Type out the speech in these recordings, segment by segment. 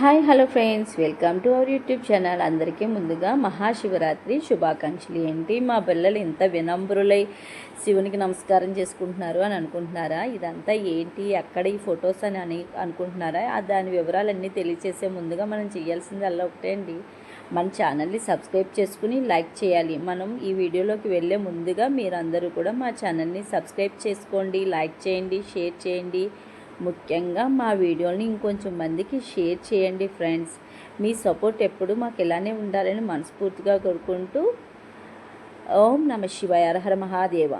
Hi hello friends. Welcome to our YouTube channel. అందరికీ ముందుగా మహాశివరాత్రి శుభాకాంక్షలు. ఏంటి? మా పిల్లలు ఇంత వినమ్రులై శివునికి నమస్కారం చేసుకుంటున్నారు అని అనుకుంటున్నారా? ఇదంతా ఏంటి? ఎక్కడ ఈ ఫొటోస్ అని అని అనుకుంటున్నారా? ఆ దాని వివరాలన్నీ తెలియచేసే ముందుగా మనం చేయాల్సింది అలా ఒకటే అండి. మన ఛానల్ని సబ్స్క్రైబ్ చేసుకుని లైక్ చేయాలి. మనం ఈ వీడియోలోకి వెళ్ళే ముందుగా మీరందరూ కూడా మా ఛానల్ని సబ్స్క్రైబ్ చేసుకోండి లైక్ చేయండి షేర్ చేయండి. ముఖ్యంగా మా వీడియోని ఇంకొంచెం మందికి షేర్ చేయండి ఫ్రెండ్స్. మీ సపోర్ట్ ఎప్పుడు మాకు ఇలానే ఉండాలని మనస్ఫూర్తిగా కోరుకుంటూ ఓం నమ శివాయ అర్హర Mahadeva.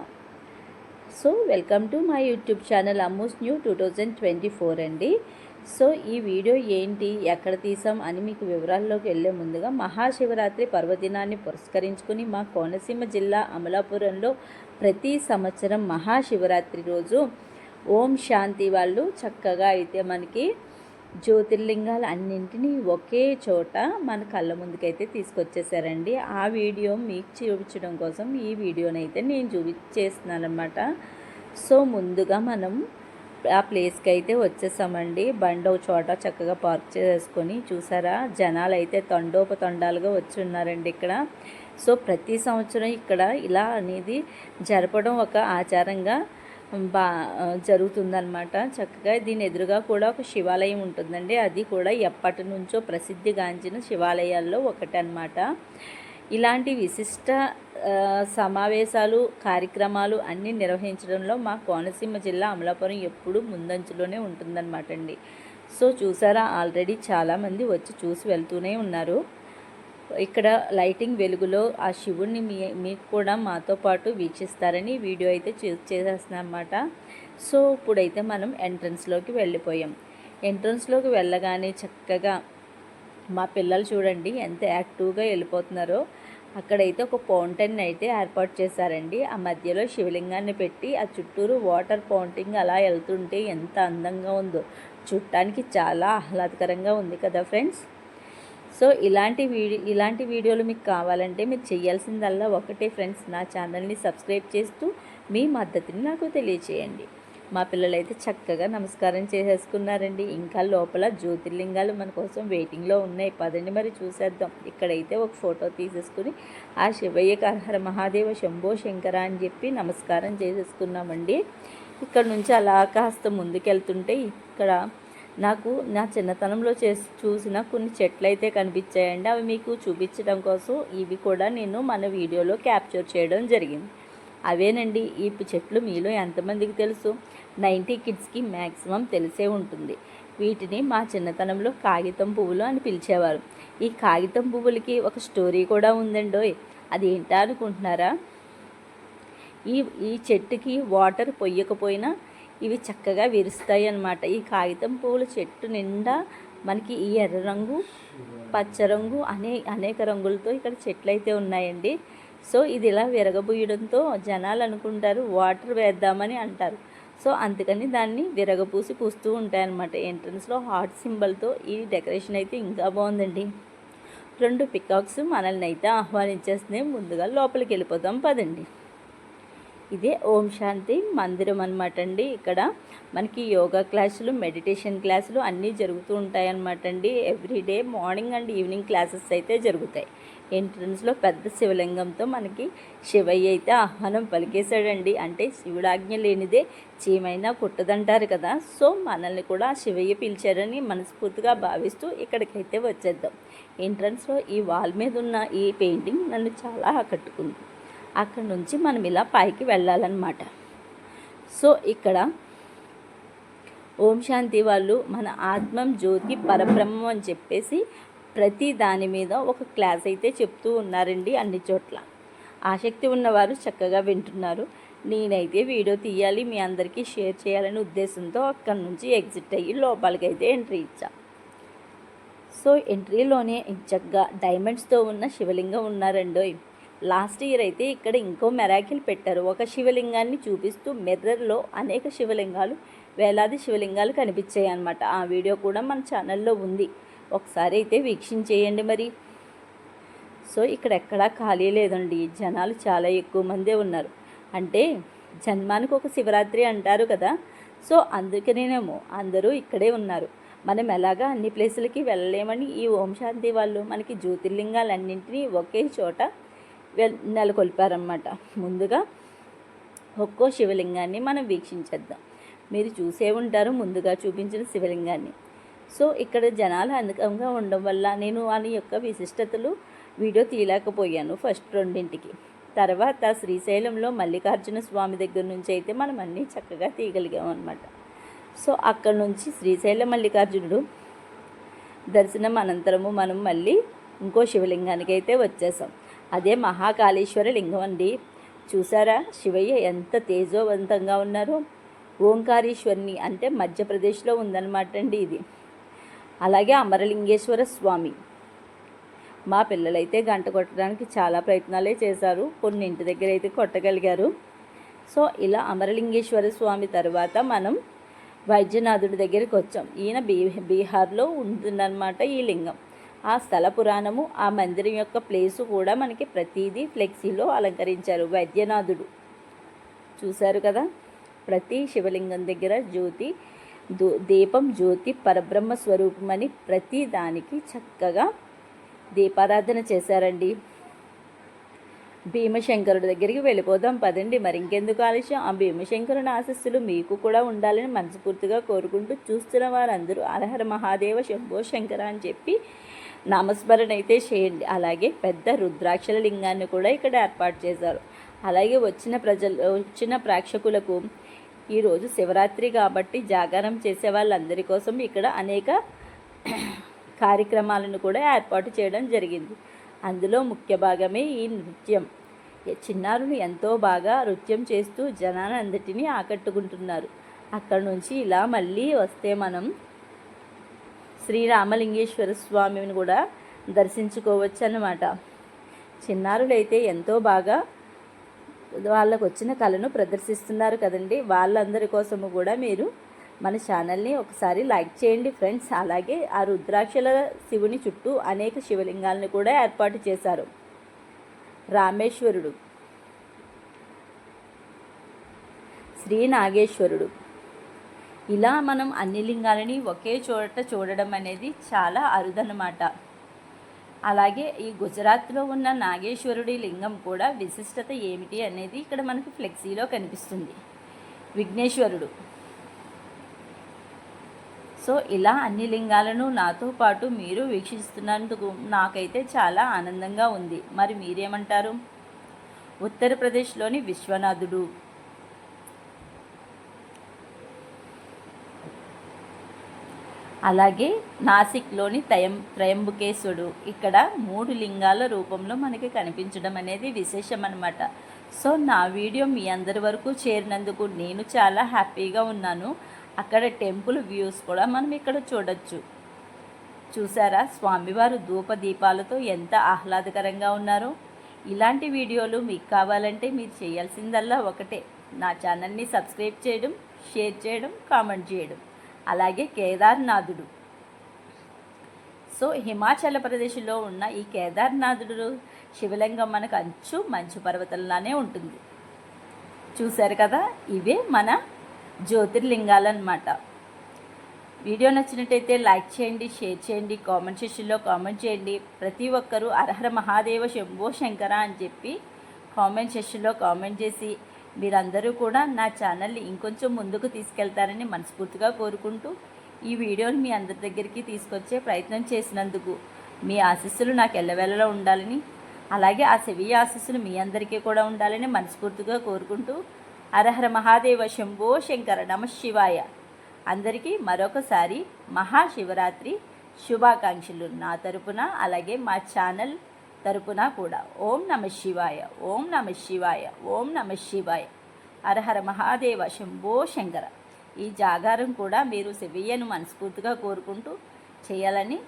So welcome to my YouTube channel Ammus new two thousand twenty four అండి. సో ఈ వీడియో ఏంటి ఎక్కడ తీసాం అని మీకు వివరాల్లోకి వెళ్ళే ముందుగా మహాశివరాత్రి పర్వదినాన్ని పురస్కరించుకుని మా కోనసీమ జిల్లా అమలాపురంలో ప్రతి సంవత్సరం మహాశివరాత్రి రోజు ఓం శాంతి వాళ్ళు చక్కగా అయితే మనకి జ్యోతిర్లింగాలు అన్నింటినీ ఒకే చోట మన కళ్ళ ముందుకైతే తీసుకొచ్చేసారండి. ఆ వీడియో మీకు చూపించడం కోసం ఈ వీడియోనైతే నేను చూపించేస్తున్నాను అనమాట సో ముందుగా మనం ఆ ప్లేస్కి అయితే వచ్చేసామండి. బండి ఒక చోట చక్కగా పార్క్ చేసుకొని చూసారా? జనాలు అయితే తండోపతండాలుగా వచ్చి ఉన్నారండి ఇక్కడ. సో ప్రతి సంవత్సరం ఇక్కడ ఇలా అనేది జరపడం ఒక ఆచారంగా బా జరుగుతుందనమాట చక్కగా దీని ఎదురుగా కూడా ఒక శివాలయం ఉంటుందండి. అది కూడా ఎప్పటి నుంచో ప్రసిద్ధిగాంచిన శివాలయాల్లో ఒకటి అనమాట ఇలాంటి విశిష్ట సమావేశాలు కార్యక్రమాలు అన్నీ నిర్వహించడంలో మా కోనసీమ జిల్లా అమలాపురం ఎప్పుడూ ముందంచులోనే ఉంటుందన్నమాట అండి సో చూసారా ఆల్రెడీ చాలామంది వచ్చి చూసి వెళ్తూనే ఉన్నారు. ఇక్కడ లైటింగ్ వెలుగులో ఆ శివుణ్ణి మీ మీకు కూడా మాతో పాటు వీక్షిస్తారని వీడియో అయితే చేసేస్తున్నాం సో ఇప్పుడైతే మనం ఎంట్రన్స్లోకి వెళ్ళిపోయాం. ఎంట్రన్స్లోకి వెళ్ళగానే చక్కగా మా పిల్లలు చూడండి ఎంత యాక్టివ్గా వెళ్ళిపోతున్నారో. అక్కడైతే ఒక ఫౌంటైన్ అయితే ఏర్పాటు చేశారండి. ఆ మధ్యలో శివలింగాన్ని పెట్టి ఆ చుట్టూరు వాటర్ ఫౌంటింగ్ అలా వెళ్తుంటే ఎంత అందంగా ఉందో. చుట్టానికి చాలా ఆహ్లాదకరంగా ఉంది కదా ఫ్రెండ్స్? సో ఇలాంటి వీడియో ఇలాంటి వీడియోలు మీకు కావాలంటే మీరు చేయాల్సిందల్లా ఒకటే ఫ్రెండ్స్ నా ఛానల్ని సబ్స్క్రైబ్ చేస్తూ మీ మద్దతుని నాకు తెలియచేయండి. మా పిల్లలైతే చక్కగా నమస్కారం చేసేసుకున్నారండి. ఇంకా లోపల జ్యోతిర్లింగాలు మన కోసం వెయిటింగ్లో ఉన్నాయి. పదండి మరి చూసేద్దాం. ఇక్కడైతే ఒక ఫోటో తీసేసుకుని ఆ శివయ్య కరహర మహాదేవ శంభో శంకర అని చెప్పి నమస్కారం చేసేసుకున్నామండి. ఇక్కడ నుంచి అలా కాస్త ముందుకెళ్తుంటే ఇక్కడ నాకు నా చిన్నతనంలో చేసి చూసిన కొన్ని చెట్లు అయితే కనిపించాయండి. అవి మీకు చూపించడం కోసం ఇవి కూడా నేను మన వీడియోలో క్యాప్చర్ చేయడం జరిగింది. అవేనండి ఈ చెట్లు మీలో ఎంతమందికి తెలుసు? నైంటీ కిడ్స్కి మ్యాక్సిమం తెలిసే ఉంటుంది. వీటిని మా చిన్నతనంలో కాగితం పువ్వులు అని పిలిచేవారు. ఈ కాగితం పువ్వులకి ఒక స్టోరీ కూడా ఉందండోయ్. అది ఏంటా అనుకుంటున్నారా? ఈ ఈ చెట్టుకి వాటర్ పొయ్యకపోయినా ఇవి చక్కగా విరుస్తాయి అన్నమాట ఈ కాగితం పువ్వుల చెట్టు నిండా మనకి ఈ ఎర్ర రంగు పచ్చ రంగు అనే అనేక రంగులతో ఇక్కడ చెట్లు అయితే ఉన్నాయండి. సో ఇది ఇలా విరగబూయడంతో జనాలు అనుకుంటారు వాటర్ వేద్దామని అంటారు. సో అందుకని దాన్ని విరగపూసి పూస్తూ ఉంటాయన్నమాట. ఎంట్రన్స్లో హార్ట్ సింబల్తో ఈ డెకరేషన్ అయితే ఇంకా బాగుందండి. రెండు పికాక్స్ మనల్ని అయితే ఆహ్వానించేస్తున్నాయి. ముందుగా లోపలికి వెళ్ళిపోతాం పదండి. ఇదే ఓం శాంతి మందిరం అనమాట అండి ఇక్కడ. మనకి యోగా క్లాసులు మెడిటేషన్ క్లాసులు అన్నీ జరుగుతూ ఉంటాయి అనమాట అండి. Everyday morning and evening classes అయితే జరుగుతాయి. ఎంట్రన్స్లో పెద్ద శివలింగంతో మనకి శివయ్య అయితే ఆహ్వానం పలికేశాడండి. అంటే శివుడాజ్ఞ లేనిదే చీమైనా కుట్టదంటారు కదా. సో మనల్ని కూడా శివయ్య పిలిచారని మనస్ఫూర్తిగా భావిస్తూ ఇక్కడికైతే వచ్చేద్దాం. ఎంట్రన్స్లో ఈ వాల్ మీద ఉన్న ఈ పెయింటింగ్ నన్ను చాలా ఆకట్టుకుంది. అక్కడ నుంచి మనం ఇలా పైకి వెళ్ళాలన్నమాట. సో ఇక్కడ ఓం శాంతి వాళ్ళు మన ఆత్మం జ్యోతి పరబ్రహ్మం అని చెప్పేసి ప్రతి దాని మీద ఒక క్లాస్ అయితే చెప్తూ ఉన్నారండి అన్ని చోట్ల. ఆసక్తి ఉన్నవారు చక్కగా వింటున్నారు. నేనైతే వీడియో తీయాలి మీ అందరికీ షేర్ చేయాలనే ఉద్దేశంతో అక్కడి నుంచి ఎగ్జిట్ అయ్యి లోపలికైతే ఎంట్రీ ఇచ్చా. సో ఎంట్రీలోనే చక్కగా డైమండ్స్తో ఉన్న శివలింగం ఉన్నారండోయ్. లాస్ట్ ఇయర్ అయితే ఇక్కడ ఇంకో మెరాకిల్ పెట్టారు. ఒక శివలింగాన్ని చూపిస్తూ మిర్రర్లో అనేక శివలింగాలు వేలాది శివలింగాలు కనిపించాయి అనమాట ఆ వీడియో కూడా మన ఛానల్లో ఉంది. ఒకసారి అయితే వీక్షించేయండి మరి. సో ఇక్కడ ఎక్కడా ఖాళీ లేదండి. జనాలు చాలా ఎక్కువ మందే ఉన్నారు. అంటే జన్మానికి ఒక శివరాత్రి అంటారు కదా. సో అందుకనేనేమో అందరూ ఇక్కడే ఉన్నారు. మనం ఎలాగా అన్ని ప్లేసులకి వెళ్ళలేమని ఈ ఓం శాంతి వాళ్ళు మనకి జ్యోతిర్లింగాలన్నింటినీ ఒకే చోట నెలకొల్పారనమాట ముందుగా ఒక్కో శివలింగాన్ని మనం వీక్షించేద్దాం. మీరు చూసే ఉంటారు ముందుగా చూపించిన శివలింగాన్ని. సో ఇక్కడ జనాలు అందకంగా ఉండడం వల్ల నేను వాని యొక్క విశిష్టతలు వీడియో తీయలేకపోయాను ఫస్ట్ రెండింటికి. తర్వాత శ్రీశైలంలో మల్లికార్జున స్వామి దగ్గర నుంచి అయితే మనం అన్నీ చక్కగా తీయగలిగాం అనమాట సో అక్కడ నుంచి శ్రీశైలం మల్లికార్జునుడు దర్శనం అనంతరము మనం మళ్ళీ ఇంకో శివలింగానికి అయితే వచ్చేసాం. అదే మహాకాళేశ్వర లింగం అండి. చూసారా? శివయ్య ఎంత తేజోవంతంగా ఉన్నారు. ఓంకారేశ్వరిని అంటే మధ్యప్రదేశ్లో ఉందన్నమాట అండి ఇది. అలాగే అమరలింగేశ్వర స్వామి. మా పిల్లలైతే గంట కొట్టడానికి చాలా ప్రయత్నాలే చేశారు. కొన్ని ఇంటి దగ్గర అయితే కొట్టగలిగారు. సో ఇలా అమరలింగేశ్వర స్వామి తర్వాత మనం వైద్యనాథుడి దగ్గరికి వచ్చాం. ఈయన బీ బీహార్లో ఉంటుందన్నమాట ఈ లింగం. ఆ స్థల పురాణము ఆ మందిరం యొక్క ప్లేసు కూడా మనకి ప్రతిదీ ఫ్లెక్సీలో అలంకరించారు వైద్యనాథుడు. చూశారు కదా? ప్రతి శివలింగం దగ్గర జ్యోతి దీపం జ్యోతి పరబ్రహ్మ స్వరూపమని ప్రతి దానికి చక్కగా దీపారాధన చేశారండి. భీమశంకరుడి దగ్గరికి వెళ్ళిపోదాం పదండి. మరి ఇంకెందుకు ఆలస్యం? ఆ భీమశంకరుని ఆశస్సులు మీకు కూడా ఉండాలని మనస్ఫూర్తిగా కోరుకుంటూ చూస్తున్న వారందరూ అరహర మహాదేవ శంభో శంకర అని చెప్పి నామస్మరణ అయితే చేయండి. అలాగే పెద్ద రుద్రాక్షల లింగాన్ని కూడా ఇక్కడ ఏర్పాటు చేశారు. అలాగే వచ్చిన ప్రజలు వచ్చిన ప్రేక్షకులకు ఈరోజు శివరాత్రి కాబట్టి జాగారం చేసే వాళ్ళందరి కోసం ఇక్కడ అనేక కార్యక్రమాలను కూడా ఏర్పాటు చేయడం జరిగింది. అందులో ముఖ్య భాగమే ఈ నృత్యం. చిన్నారులు ఎంతో బాగా నృత్యం చేస్తూ జనాలందటినీ ఆకట్టుకుంటున్నారు. అక్కడ నుంచి ఇలా మళ్ళీ వస్తే మనం శ్రీ రామలింగేశ్వర స్వామిని కూడా దర్శించుకోవచ్చు అన్నమాట చిన్నారులైతే ఎంతో బాగా వాళ్ళకు వచ్చిన కళను ప్రదర్శిస్తున్నారు కదండి. వాళ్ళందరి కోసము కూడా మీరు మన ఛానల్ని ఒకసారి లైక్ చేయండి ఫ్రెండ్స్. అలాగే ఆ రుద్రాక్షల శివుని చుట్టూ అనేక శివలింగాలను కూడా ఏర్పాటు చేశారు. రామేశ్వరుడు శ్రీ నాగేశ్వరుడు ఇలా మనం అన్ని లింగాలని ఒకే చోట చూడడం అనేది చాలా అరుదనమాట అలాగే ఈ గుజరాత్లో ఉన్న నాగేశ్వరుడి లింగం కూడా విశిష్టత ఏమిటి అనేది ఇక్కడ మనకు ఫ్లెక్సీలో కనిపిస్తుంది. విఘ్నేశ్వరుడు. సో ఇలా అన్ని లింగాలను నాతో పాటు మీరు వీక్షిస్తున్నందుకు నాకైతే చాలా ఆనందంగా ఉంది. మరి మీరేమంటారు? ఉత్తరప్రదేశ్లోని విశ్వనాథుడు. అలాగే నాసిక్లోని తయం త్రయంబుకేశ్వరుడు ఇక్కడ మూడు లింగాల రూపంలో మనకి కనిపించడం అనేది విశేషం అనమాట సో నా వీడియో మీ అందరి వరకు చేరినందుకు నేను చాలా హ్యాపీగా ఉన్నాను. అక్కడ టెంపుల్ వ్యూస్ కూడా మనం ఇక్కడ చూడొచ్చు. చూసారా? స్వామివారు ధూప దీపాలతో ఎంత ఆహ్లాదకరంగా ఉన్నారో. ఇలాంటి వీడియోలు మీకు కావాలంటే మీరు చేయాల్సిందల్లా ఒకటే. నా ఛానల్ని సబ్స్క్రైబ్ చేయడం షేర్ చేయడం కామెంట్ చేయడం. అలాగే కేదార్నాథుడు. సో హిమాచల్ ప్రదేశ్లో ఉన్న ఈ కేదార్నాథుడు శివలింగం మనకు అంచు మంచు పర్వతంలానే ఉంటుంది. చూశారు కదా? ఇవే మన జ్యోతిర్లింగాలన్నమాట. వీడియో నచ్చినట్టయితే లైక్ చేయండి షేర్ చేయండి కామెంట్ సెషన్లో కామెంట్ చేయండి. ప్రతి ఒక్కరూ అర్హర మహాదేవ శంభో శంకర అని చెప్పి కామెంట్ సెషన్లో కామెంట్ చేసి మీరందరూ కూడా నా ఛానల్ని ఇంకొంచెం ముందుకు తీసుకెళ్తారని మనస్ఫూర్తిగా కోరుకుంటూ ఈ వీడియోని మీ అందరి దగ్గరికి తీసుకొచ్చే ప్రయత్నం చేసినందుకు మీ ఆశీస్సులు నాకు ఎల్లవేళలో ఉండాలని అలాగే ఆ సెవి ఆశీస్సులు మీ అందరికీ కూడా ఉండాలని మనస్ఫూర్తిగా కోరుకుంటూ అరహర మహాదేవ శంభో శంకర నమ శివాయ. అందరికీ మరొకసారి మహాశివరాత్రి శుభాకాంక్షలు నా తరపున అలాగే మా ఛానల్ తరపున కూడా. ఓం నమ శివాయ ఓం నమ శివాయ ఓం నమ శివాయ. హరహర మహాదేవ శంభో శంకర. ఈ జాగారం కూడా మీరు శివయ్యను మనస్ఫూర్తిగా కోరుకుంటూ చేయాలని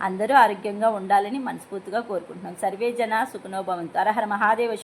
అందరూ ఆరోగ్యంగా ఉండాలని మనస్ఫూర్తిగా కోరుకుంటున్నాం. సర్వే జన సుఖనోభవంతో హరహర మహాదేవ